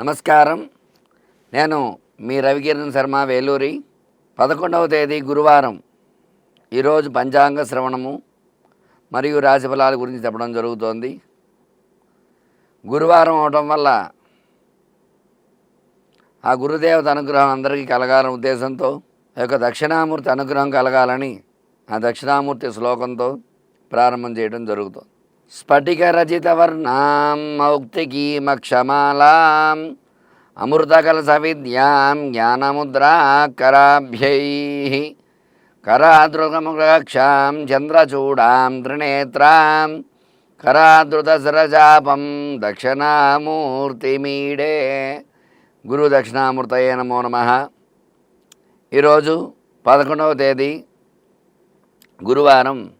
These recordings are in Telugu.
నమస్కారం. నేను మీ రవికిరణ్ శర్మ వేలూరి. పదకొండవ తేదీ గురువారం ఈరోజు పంచాంగ శ్రవణము మరియు రాశి ఫలాల గురించి చెప్పడం జరుగుతోంది. గురువారం అవటం వల్ల ఆ గురుదేవత అనుగ్రహం అందరికీ కలగాలనే ఉద్దేశంతో ఆ యొక్క దక్షిణామూర్తి అనుగ్రహం కలగాలని ఆ దక్షిణామూర్తి శ్లోకంతో ప్రారంభం చేయడం జరుగుతుంది. స్ఫటిక వర్ణాం మౌక్తికీమక్షమాలాం అమృతకలస విద్యాం జ్ఞానముద్రాకరాభ్యై కరాదృతముక్షాం చంద్రచూడాం త్రినేత్రాం కరాదృతశరజాపం దక్షిణామూర్తిమీడే. గురు దక్షిణామూర్తయే నమో నమ. ఈరోజు పదకొండవ తేదీ గురువారం.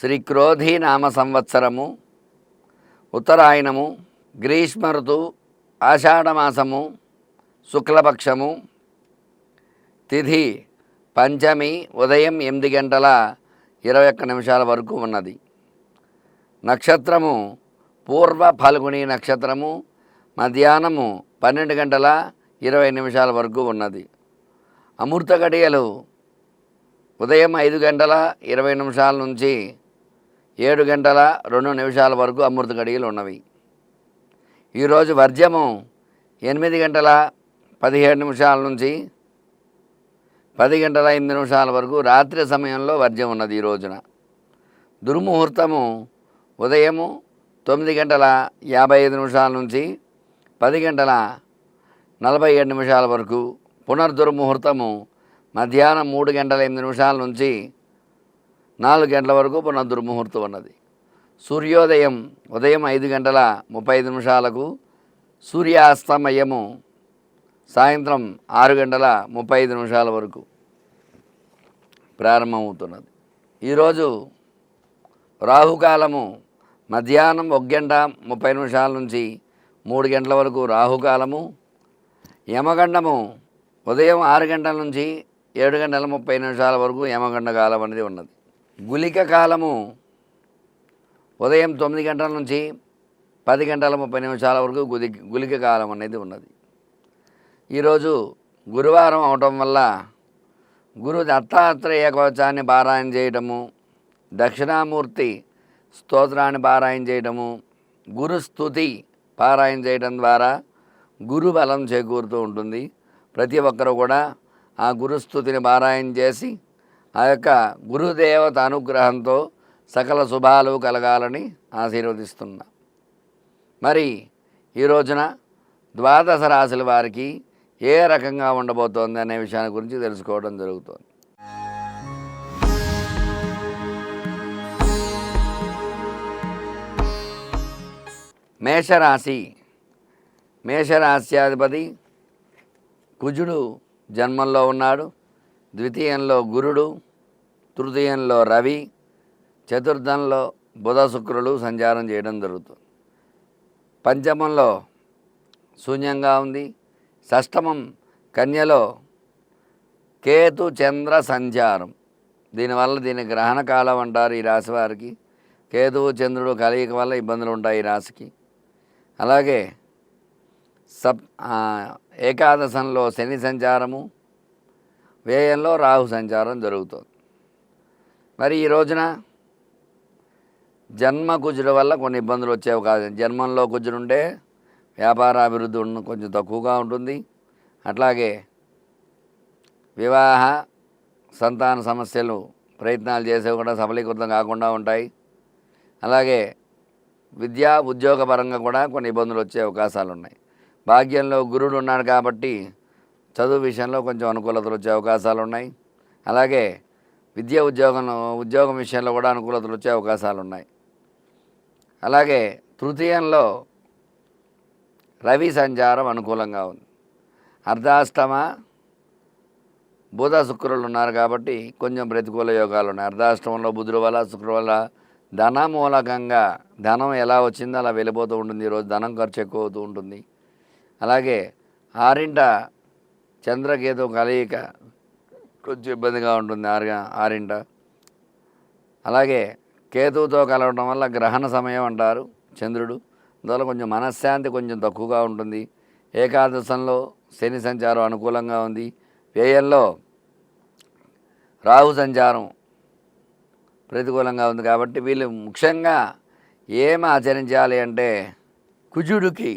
శ్రీ క్రోధి నామ సంవత్సరము ఉత్తరాయణము గ్రీష్మ ఋతువు ఆషాఢమాసము శుక్లపక్షము తిథి పంచమి ఉదయం ఎనిమిది గంటల ఇరవై ఒక్క నిమిషాల వరకు ఉన్నది. నక్షత్రము పూర్వ ఫల్గుని నక్షత్రము మధ్యాహ్నము పన్నెండు గంటల ఇరవై నిమిషాల వరకు ఉన్నది. అమృత గడియలు ఉదయం ఐదు గంటల ఇరవై నిమిషాల నుంచి ఏడు గంటల రెండు నిమిషాల వరకు అమృత గడియలు ఉన్నవి. ఈరోజు వర్జము ఎనిమిది గంటల పదిహేడు నిమిషాల నుంచి పది గంటల ఎనిమిది నిమిషాల వరకు రాత్రి సమయంలో వర్జం ఉన్నది ఈ రోజున. దుర్ముహూర్తము ఉదయము తొమ్మిది గంటల యాభై ఐదు నిమిషాల నుంచి పది గంటల నలభై ఏడు నిమిషాల వరకు పునర్దుర్ముహూర్తము మధ్యాహ్నం మూడు గంటల ఎనిమిది నిమిషాల నుంచి నాలుగు గంటల వరకు పునర్దుర్ముహూర్తం ఉన్నది సూర్యోదయం ఉదయం ఐదు గంటల ముప్పై ఐదు నిమిషాలకు సూర్యాస్తమయము సాయంత్రం ఆరు గంటల ముప్పై ఐదు నిమిషాల వరకు ప్రారంభమవుతున్నది. ఈరోజు రాహుకాలము మధ్యాహ్నం ఒక గంట ముప్పై నిమిషాల నుంచి మూడు గంటల వరకు రాహుకాలము యమగండము ఉదయం ఆరు గంటల నుంచి ఏడు గంటల ముప్పై నిమిషాల వరకు యమగండ కాలం అనేది ఉన్నది. గులిక కాలము ఉదయం తొమ్మిది గంటల నుంచి పది గంటల ముప్పై నిమిషాల వరకు గుది గులిక కాలం అనేది ఉన్నది. ఈరోజు గురువారం అవటం వల్ల గురు దత్తాత్రేయ కవచాన్ని పారాయణ చేయటము దక్షిణామూర్తి స్తోత్రాన్ని పారాయణ చేయటము గురు స్థుతి పారాయణ చేయటం ద్వారా గురు బలం చేకూరుతూ ఉంటుంది. ప్రతి ఒక్కరు కూడా ఆ గురుస్థుతిని పారాయణ చేసి ఆ యొక్క గురుదేవత అనుగ్రహంతో సకల శుభాలు కలగాలని ఆశీర్వదిస్తున్నా. మరి ఈ రోజున ద్వాదశ రాశుల వారికి ఏ రకంగా ఉండబోతోంది అనే విషయాన్ని గురించి తెలుసుకోవడం జరుగుతోంది. మేషరాశి. మేషరాశ్యాధిపతి కుజుడు జన్మంలో ఉన్నాడు. ద్వితీయంలో గురుడు తృతీయంలో రవి చతుర్థంలో బుధ శుక్రులు సంచారం చేయడం జరుగుతుంది. పంచమంలో శూన్యంగా ఉంది. షష్టమం కన్యలో కేతు చంద్ర సంచారం. దీనివల్ల దీని గ్రహణ కాలం అంటారు ఈ రాశి వారికి. కేతువు చంద్రుడు కలయిక వల్ల ఇబ్బందులు ఉంటాయి ఈ రాశికి. అలాగే సప్ ఏకాదశంలో శని సంచారము వ్యయంలో రాహు సంచారం జరుగుతుంది. మరి ఈ రోజున జన్మ కుజుడు వల్ల కొన్ని ఇబ్బందులు వచ్చే అవకాశం. జన్మంలో కుజుడు ఉంటే వ్యాపార అభివృద్ధి కొంచెం తక్కువగా ఉంటుంది. అట్లాగే వివాహ సంతాన సమస్యలు ప్రయత్నాలు చేసేవి కూడా సఫలీకృతం కాకుండా ఉంటాయి. అలాగే విద్యా ఉద్యోగపరంగా కూడా కొన్ని ఇబ్బందులు వచ్చే అవకాశాలు ఉన్నాయి. భాగ్యంలో గురుడు ఉన్నాడు కాబట్టి చదువు విషయంలో కొంచెం అనుకూలతలు వచ్చే అవకాశాలు ఉన్నాయి. అలాగే విద్య ఉద్యోగం ఉద్యోగం విషయంలో కూడా అనుకూలతలు వచ్చే అవకాశాలు ఉన్నాయి. అలాగే తృతీయంలో రవి సంచారం అనుకూలంగా ఉంది. అర్ధాష్టమ బుధ శుక్రులు ఉన్నారు కాబట్టి కొంచెం ప్రతికూల యోగాలు ఉన్నాయి. అర్ధాష్టమంలో బుధుడు వల్ల శుక్రుడు వల్ల ధన మూలకంగా ధనం ఎలా వచ్చిందో అలా వెళ్ళిపోతూ ఉంటుంది. ఈరోజు ధనం ఖర్చు ఎక్కువ అవుతూ ఉంటుంది. అలాగే ఆరింట చంద్రకేతు కలయిక కొంచెం ఇబ్బందిగా ఉంటుంది ఆరు ఆరింట. అలాగే కేతువుతో కలవడం వల్ల గ్రహణ సమయం అంటారు చంద్రుడు. అందువల్ల కొంచెం మనశ్శాంతి కొంచెం తక్కువగా ఉంటుంది. ఏకాదశంలో శని సంచారం అనుకూలంగా ఉంది. వ్యయంలో రాహు సంచారం ప్రతికూలంగా ఉంది కాబట్టి వీళ్ళు ముఖ్యంగా ఏమి ఆచరించాలి అంటే కుజుడికి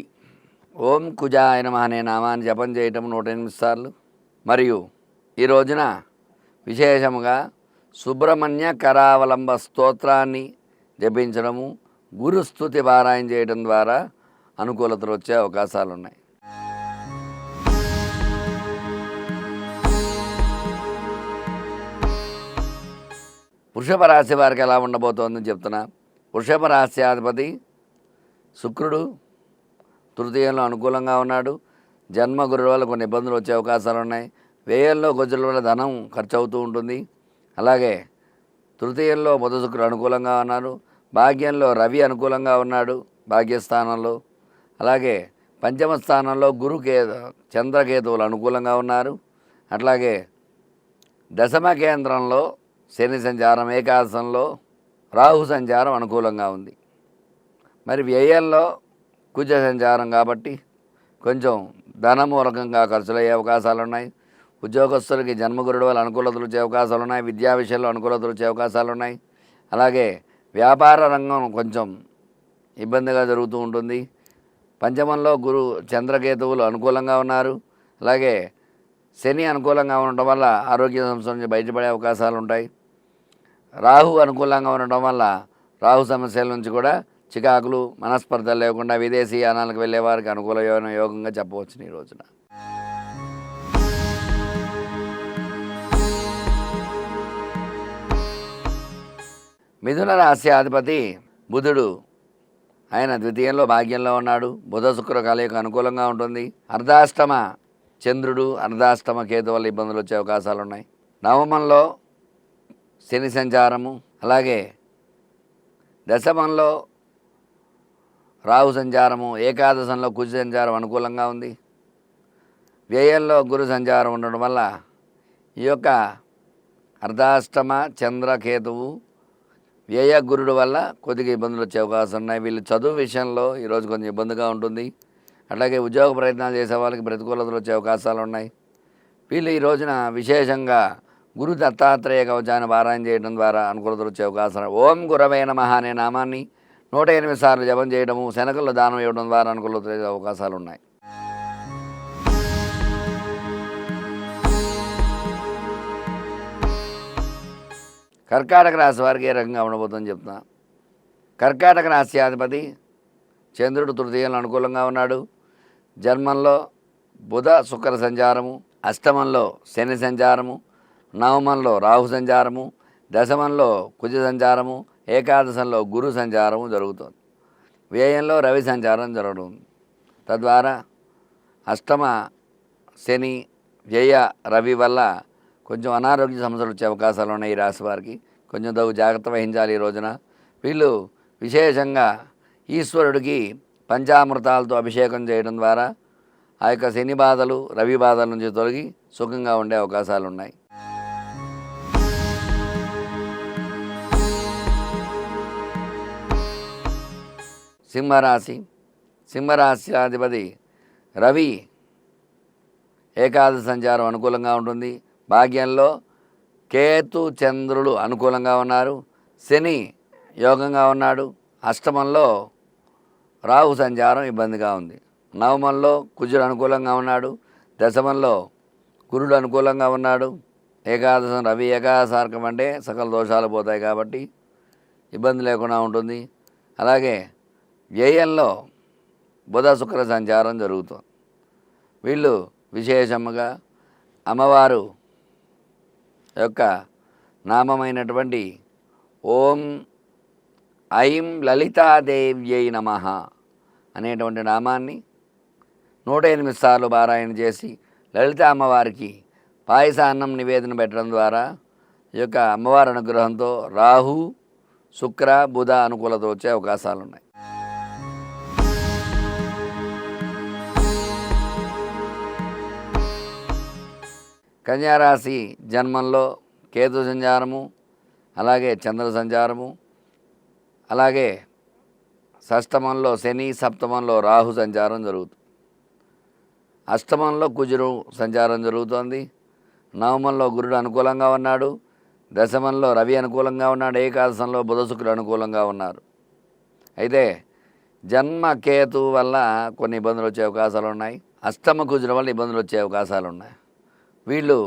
ఓం కుజాయ అనే నామాన్ని జపం చేయటం నూట ఎనిమిది సార్లు. మరియు ఈ రోజున విశేషముగా సుబ్రహ్మణ్య కరావలంబ స్తోత్రాన్ని జపించడము గురుస్థుతి పారాయణ చేయడం ద్వారా అనుకూలతలు వచ్చే అవకాశాలు ఉన్నాయి వృషభ రాశి వారికి ఎలా ఉండబోతోందని చెప్తున్నా. వృషభ రాశ్యాధిపతి శుక్రుడు తృతీయంలో అనుకూలంగా ఉన్నాడు. జన్మ గురుల వల్ల కొన్ని ఇబ్బందులు వచ్చే అవకాశాలు ఉన్నాయి. వ్యయంలో గొజ్జల వల్ల ధనం ఖర్చు అవుతూ ఉంటుంది. అలాగే తృతీయంలో బుధ శుక్రుడు అనుకూలంగా ఉన్నారు భాగ్యంలో రవి అనుకూలంగా ఉన్నాడు భాగ్యస్థానంలో. అలాగే పంచమ స్థానంలో గురు కే చంద్రకేతువులు అనుకూలంగా ఉన్నారు. అట్లాగే దశమ కేంద్రంలో శని సంచారం ఏకాదశంలో రాహు సంచారం అనుకూలంగా ఉంది. మరి వ్యయంలో కుజ సంచారం కాబట్టి కొంచెం ధనమూలకంగా ఖర్చులు ఖర్చులయ్యే అవకాశాలు ఉన్నాయి ఉద్యోగస్తులకి జన్మగురుడు వల్ల అనుకూలతలు వచ్చే అవకాశాలు ఉన్నాయి విద్యా విషయంలో అనుకూలతలు వచ్చే అవకాశాలు ఉన్నాయి అలాగే వ్యాపార రంగం కొంచెం ఇబ్బందిగా జరుగుతూ ఉంటుంది. పంచమంలో గురు చంద్రకేతువులు అనుకూలంగా ఉన్నారు. అలాగే శని అనుకూలంగా ఉండటం వల్ల ఆరోగ్య సమస్య నుంచి బయటపడే అవకాశాలు ఉంటాయి రాహు అనుకూలంగా ఉండటం వల్ల రాహు సమస్యల నుంచి కూడా చికాకులు మనస్పర్ధలు లేకుండా విదేశీ యానాలకు వెళ్ళే వారికి అనుకూలమైన యోగంగా చెప్పవచ్చు ఈ రోజున. మిథున రాశి అధిపతి బుధుడు. ఆయన ద్వితీయంలో భాగ్యంలో ఉన్నాడు. బుధ శుక్ర కలయిక అనుకూలంగా ఉంటుంది. అర్ధాష్టమ చంద్రుడు అర్ధాష్టమ కేతు వల్ల ఇబ్బందులు వచ్చే అవకాశాలు ఉన్నాయి. నవమంలో శని సంచారము అలాగే దశమంలో రాహు సంచారము ఏకాదశంలో కుజ సంచారం అనుకూలంగా ఉంది. వ్యయంలో గురు సంచారం ఉండడం వల్ల ఈ యొక్క అర్ధాష్టమ చంద్రకేతువు వ్యయ గురుడు వల్ల కొద్దిగా ఇబ్బందులు వచ్చే అవకాశం ఉన్నాయి. వీళ్ళు చదువు విషయంలో ఈరోజు కొంచెం ఇబ్బందిగా ఉంటుంది. అలాగే ఉద్యోగ ప్రయత్నాలు చేసే వాళ్ళకి ప్రతికూలతలు వచ్చే అవకాశాలు ఉన్నాయి. వీళ్ళు ఈ రోజున విశేషంగా గురు దత్తాత్రేయ కవచాన్ని పారాయణ చేయడం ద్వారా అనుకూలతలు వచ్చే అవకాశం ఓం గురవే మహా అనే నామాన్ని నూట ఎనిమిది సార్లు జపం చేయడము శనకల్లో దానం ఇవ్వడం ద్వారా అనుకూలత అవకాశాలు ఉన్నాయి కర్కాటక రాశి వారికి ఏ రకంగా ఉండబోతుందని చెప్తున్నా. కర్కాటక రాశ్యాధిపతి చంద్రుడు తృతీయంలో అనుకూలంగా ఉన్నాడు. జన్మంలో బుధ శుక్ర సంచారము అష్టమంలో శని సంచారము నవమంలో రాహు సంచారము దశమంలో కుజ సంచారము ఏకాదశంలో గురు సంచారము జరుగుతుంది. వ్యయంలో రవి సంచారం జరగడం. తద్వారా అష్టమ శని వ్యయ రవి వల్ల కొంచెం అనారోగ్య సమస్యలు వచ్చే అవకాశాలు ఉన్నాయి ఈ రాశి వారికి. కొంచెం తగు జాగ్రత్త వహించాలి ఈ రోజున. వీళ్ళు విశేషంగా ఈశ్వరుడికి పంచామృతాలతో అభిషేకం చేయడం ద్వారా ఆ యొక్క శని బాధలు రవి బాధల నుంచి తొలగి సుఖంగా ఉండే అవకాశాలు ఉన్నాయి. సింహరాశి సింహరాశి అధిపతి రవి ఏకాదశి సంచారం అనుకూలంగా ఉంటుంది. భాగ్యంలో కేతు చంద్రులు అనుకూలంగా ఉన్నారు. శని యోగంగా ఉన్నాడు. అష్టమంలో రాహు సంచారం ఇబ్బందిగా ఉంది. నవమంలో కుజుడు అనుకూలంగా ఉన్నాడు. దశమంలో గురుడు అనుకూలంగా ఉన్నాడు. ఏకాదశం రవి ఏకాదశార్కం అంటే సకల దోషాలు పోతాయి కాబట్టి ఇబ్బంది లేకుండా ఉంటుంది. అలాగే వ్యయంలో బుధ శుక్ర సంచారం జరుగుతుంది. వీళ్ళు విశేషముగా అమ్మవారు యొక్క నామమైనటువంటి ఓం ఐం లలితాదేవ్యై నమ అనేటువంటి నామాన్ని నూట ఎనిమిది సార్లు పారాయణ చేసి లలిత అమ్మవారికి పాయసాన్నం నివేదన పెట్టడం ద్వారా ఈ యొక్క అమ్మవారి అనుగ్రహంతో రాహు శుక్ర బుధ అనుకూలత వచ్చే అవకాశాలు కన్యారాశి జన్మంలో కేతు సంచారము అలాగే చంద్ర సంచారము అలాగే షష్టమంలో శని సప్తమంలో రాహు సంచారం జరుగుతుంది అష్టమంలో కుజుడు సంచారం జరుగుతోంది నవమంలో గురుడు అనుకూలంగా ఉన్నాడు దశమంలో రవి అనుకూలంగా ఉన్నాడు ఏకాదశంలో బుధ శుక్రుడు అనుకూలంగా ఉన్నారు. అయితే జన్మ కేతు వల్ల కొన్ని ఇబ్బందులు వచ్చే అవకాశాలు ఉన్నాయి అష్టమ కుజుల వల్ల ఇబ్బందులు వచ్చే అవకాశాలు ఉన్నాయి. వీళ్ళు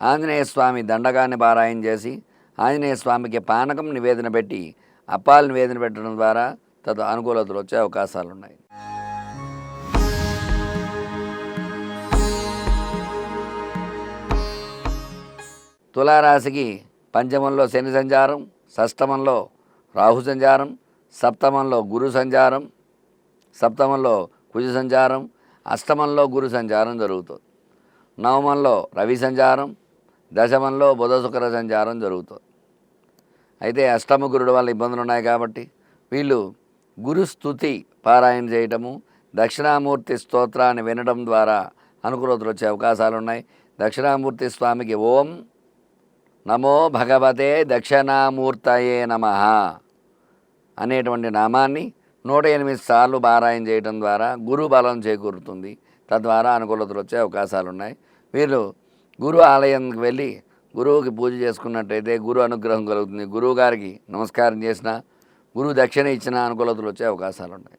ఆంజనేయ స్వామి దండగాన్ని పారాయణ చేసి ఆంజనేయ స్వామికి పానకం నివేదన పెట్టి అప్పాలు నివేదన పెట్టడం ద్వారా తదు అనుకూలతలు వచ్చే అవకాశాలు ఉన్నాయి తులారాశికి పంచమంలో శని సంచారం షష్టమంలో రాహు సంచారం సప్తమంలో గురు సంచారం సప్తమంలో కుజ సంచారం అష్టమంలో గురు సంచారం జరుగుతుంది. నవమంలో రవి సంచారం దశమంలో బుధ శుక్ర సంచారం జరుగుతుంది. అయితే అష్టమ గురుడు వల్ల ఇబ్బందులు ఉన్నాయి కాబట్టి వీళ్ళు గురు స్థుతి పారాయణ చేయటము దక్షిణామూర్తి స్తోత్రాన్ని వినడం ద్వారా అనుకూలతలు వచ్చే అవకాశాలు ఉన్నాయి. దక్షిణామూర్తి స్వామికి ఓం నమో భగవతే దక్షిణామూర్తయే నమ అనేటువంటి నామాన్ని నూట ఎనిమిది సార్లు పారాయణ చేయడం ద్వారా గురు బలం చేకూరుతుంది. తద్వారా అనుకూలతలు వచ్చే అవకాశాలు ఉన్నాయి. వీళ్ళు గురు ఆలయానికి వెళ్ళి గురువుకి పూజ చేసుకున్నట్టయితే గురు అనుగ్రహం కలుగుతుంది. గురువు గారికి నమస్కారం చేసిన గురువు దక్షిణ ఇచ్చిన అనుకూలతలు వచ్చే అవకాశాలు ఉన్నాయి.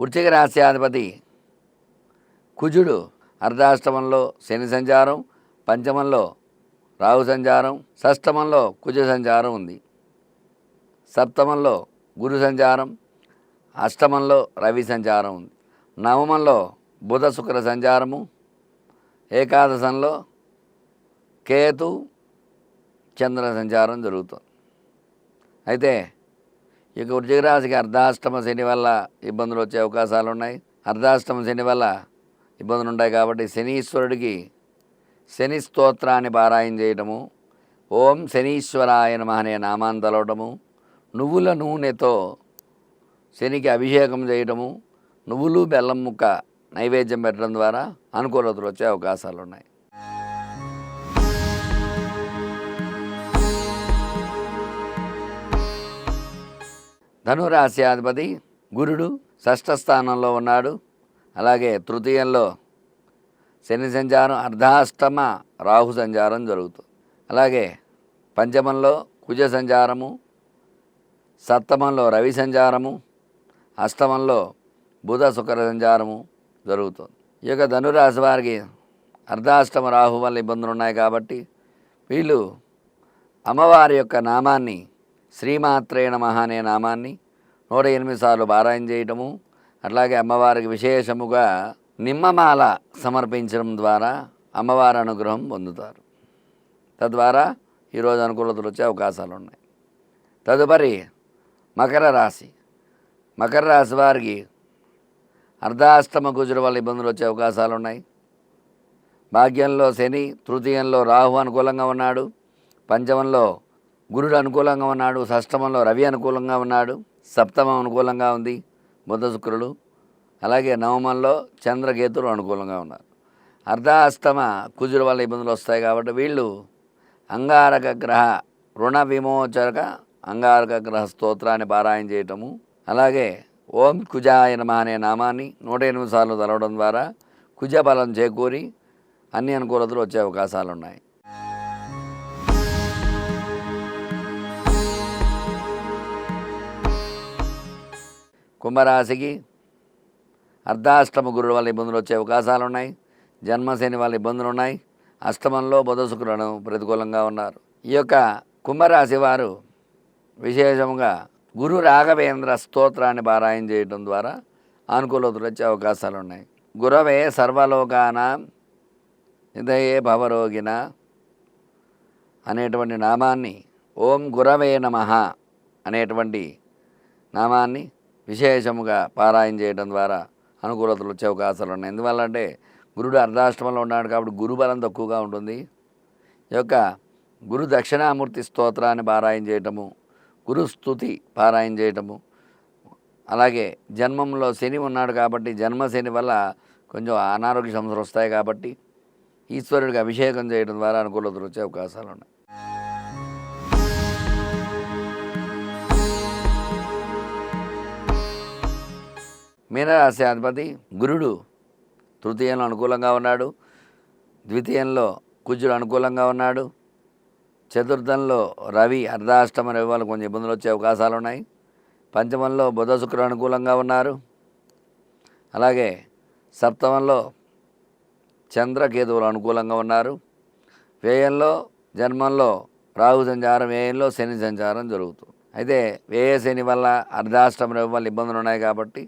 వృశ్చిక రాశ్యాధిపతి కుజుడు అర్ధాష్టమంలో శని సంచారం పంచమంలో రాహు సంచారం షష్టమంలో కుజ సంచారం ఉంది. సప్తమంలో గురు సంచారం అష్టమంలో రవి సంచారం ఉంది. నవమంలో బుధ శుక్ర సంచారము ఏకాదశంలో కేతు చంద్ర సంచారం జరుగుతుంది. అయితే ఇక వృజగరాశికి అర్ధాష్టమ శని వల్ల ఇబ్బందులు వచ్చే అవకాశాలు ఉన్నాయి. అర్ధాష్టమ శని వల్ల ఇబ్బందులు ఉంటాయి కాబట్టి శనీశ్వరుడికి శని స్తోత్రాన్ని పారాయణ చేయటము ఓం శనీశ్వరాయ నమ అనే నామాన్ని తలవటము నువ్వుల నూనెతో శనికి అభిషేకం చేయడము నువ్వులు బెల్లం ముక్క నైవేద్యం పెట్టడం ద్వారా అనుకూలతలు వచ్చే అవకాశాలు ఉన్నాయి ధనురాశ్యాధిపతి గురుడు షష్ఠ స్థానంలో ఉన్నాడు. అలాగే తృతీయంలో శని సంచారం అర్ధాష్టమ రాహు సంచారం జరుగుతుంది అలాగే పంచమంలో కుజ సంచారము సప్తమంలో రవి సంచారము అష్టమంలో బుధ శుక్ర సంచారము జరుగుతుంది. ఈ యొక్క ధనురాశి వారికి అర్ధాష్టమ రాహు వల్ల ఇబ్బందులు ఉన్నాయి కాబట్టి వీళ్ళు అమ్మవారి యొక్క నామాన్ని శ్రీమాత్రే నమః అనే నామాన్ని నూట ఎనిమిది సార్లు పారాయణ చేయటము అట్లాగే అమ్మవారికి విశేషముగా నిమ్మమాల సమర్పించడం ద్వారా అమ్మవారి అనుగ్రహం పొందుతారు. తద్వారా ఈరోజు అనుకూలతలు వచ్చే అవకాశాలు ఉన్నాయి. తదుపరి మకర రాశి. మకర రాశి వారికి అర్ధాష్టమ కుజుల వల్ల ఇబ్బందులు వచ్చే అవకాశాలు ఉన్నాయి భాగ్యంలో శని తృతీయంలో రాహు అనుకూలంగా ఉన్నాడు. పంచమంలో గురుడు అనుకూలంగా ఉన్నాడు. షష్టమంలో రవి అనుకూలంగా ఉన్నాడు. సప్తమం అనుకూలంగా ఉంది. బుధ శుక్రుడు. అలాగే నవమంలో చంద్రకేతులు అనుకూలంగా ఉన్నారు. అర్ధాష్టమ కుజుల వల్ల ఇబ్బందులు వస్తాయి కాబట్టి వీళ్ళు అంగారక గ్రహ రుణ విమోచక అంగారక గ్రహ స్తోత్రాన్ని పారాయణ చేయటము అలాగే ఓం కుజాయ నమ అనే నామాన్ని నూట ఎనిమిది సార్లు తలవడం ద్వారా కుజ బలం చేకూరి అన్ని అనుకూలతలు వచ్చే అవకాశాలు ఉన్నాయి కుంభరాశికి అర్ధాష్టమ గురుడు వల్ల ఇబ్బందులు వచ్చే అవకాశాలు ఉన్నాయి జన్మశని వాళ్ళ ఇబ్బందులు ఉన్నాయి అష్టమంలో బుధ శుక్రుడు ప్రతికూలంగా ఉన్నారు. ఈ యొక్క కుంభరాశి వారు విశేషముగా గురు రాఘవేంద్ర స్తోత్రాన్ని పారాయణ చేయడం ద్వారా అనుకూలతలు వచ్చే అవకాశాలు ఉన్నాయి. గురవే సర్వలోకాన హృదయే భవరోగిన అనేటువంటి నామాన్ని ఓం గురవే నమ అనేటువంటి నామాన్ని విశేషముగా పారాయణ చేయడం ద్వారా అనుకూలతలు వచ్చే అవకాశాలు ఉన్నాయి. ఎందువల్ల అంటే గురుడు అర్ధాష్టమంలో ఉన్నాడు కాబట్టి గురుబలం తక్కువగా ఉంటుంది. ఈ యొక్క గురు దక్షిణామూర్తి స్తోత్రాన్ని పారాయణ చేయటము గురుస్థుతి పారాయణ చేయటము. అలాగే జన్మంలో శని ఉన్నాడు కాబట్టి జన్మ శని వల్ల కొంచెం అనారోగ్య సమస్యలు వస్తాయి కాబట్టి ఈశ్వరుడికి అభిషేకం చేయడం ద్వారా అనుకూలతలు వచ్చే అవకాశాలు ఉన్నాయి. మీనరాశి అధిపతి గురుడు తృతీయంలో అనుకూలంగా ఉన్నాడు. ద్వితీయంలో కుజుడు అనుకూలంగా ఉన్నాడు. చతుర్థంలో రవి అర్ధాష్టమ రవి వల్ల కొంచెం ఇబ్బందులు వచ్చే అవకాశాలు ఉన్నాయి. పంచమంలో బుధ శుక్రుడు అనుకూలంగా ఉన్నారు. అలాగే సప్తమంలో చంద్రకేతువులు అనుకూలంగా ఉన్నారు. వ్యయంలో జన్మంలో రాహు సంచారం వ్యయంలో శని సంచారం జరుగుతుంది. అయితే వ్యయ శని వల్ల అర్ధాష్టమ రవి వల్ల ఇబ్బందులు ఉన్నాయి కాబట్టి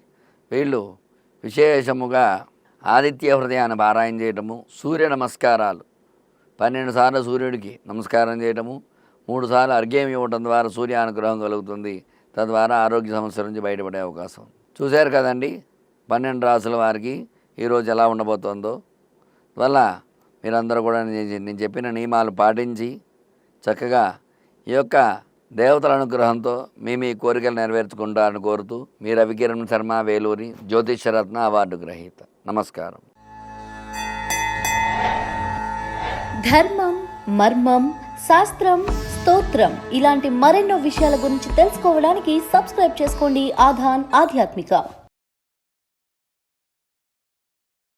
వీళ్ళు విశేషముగా ఆదిత్య హృదయాన్ని పారాయణ చేయటము సూర్య నమస్కారాలు పన్నెండు సార్లు సూర్యుడికి నమస్కారం చేయటము మూడు సార్లు అర్ఘ్యం ఇవ్వటం ద్వారా సూర్య అనుగ్రహం కలుగుతుంది. తద్వారా ఆరోగ్య సమస్యల నుంచి బయటపడే అవకాశం. చూశారు కదండి? పన్నెండు రాసుల వారికి ఈరోజు ఎలా ఉండబోతోందో. వల్ల మీరందరూ కూడా నేను నేను చెప్పిన నియమాలు పాటించి చక్కగా ఈ యొక్క దేవతల అనుగ్రహంతో మీ మీ కోరికలు నెరవేర్చుకుంటారని కోరుతూ మీ రవికిరణ్ శర్మ వేలూరి జ్యోతిష్యరత్న అవార్డు గ్రహీత. నమస్కారం. ధర్మం మర్మం శాస్త్రం స్తోత్రం ఇలాంటి మరెన్నో విషయాల గురించి తెలుసుకోవడానికి సబ్స్క్రైబ్ చేసుకోండి ఆధాన్ ఆధ్యాత్మిక.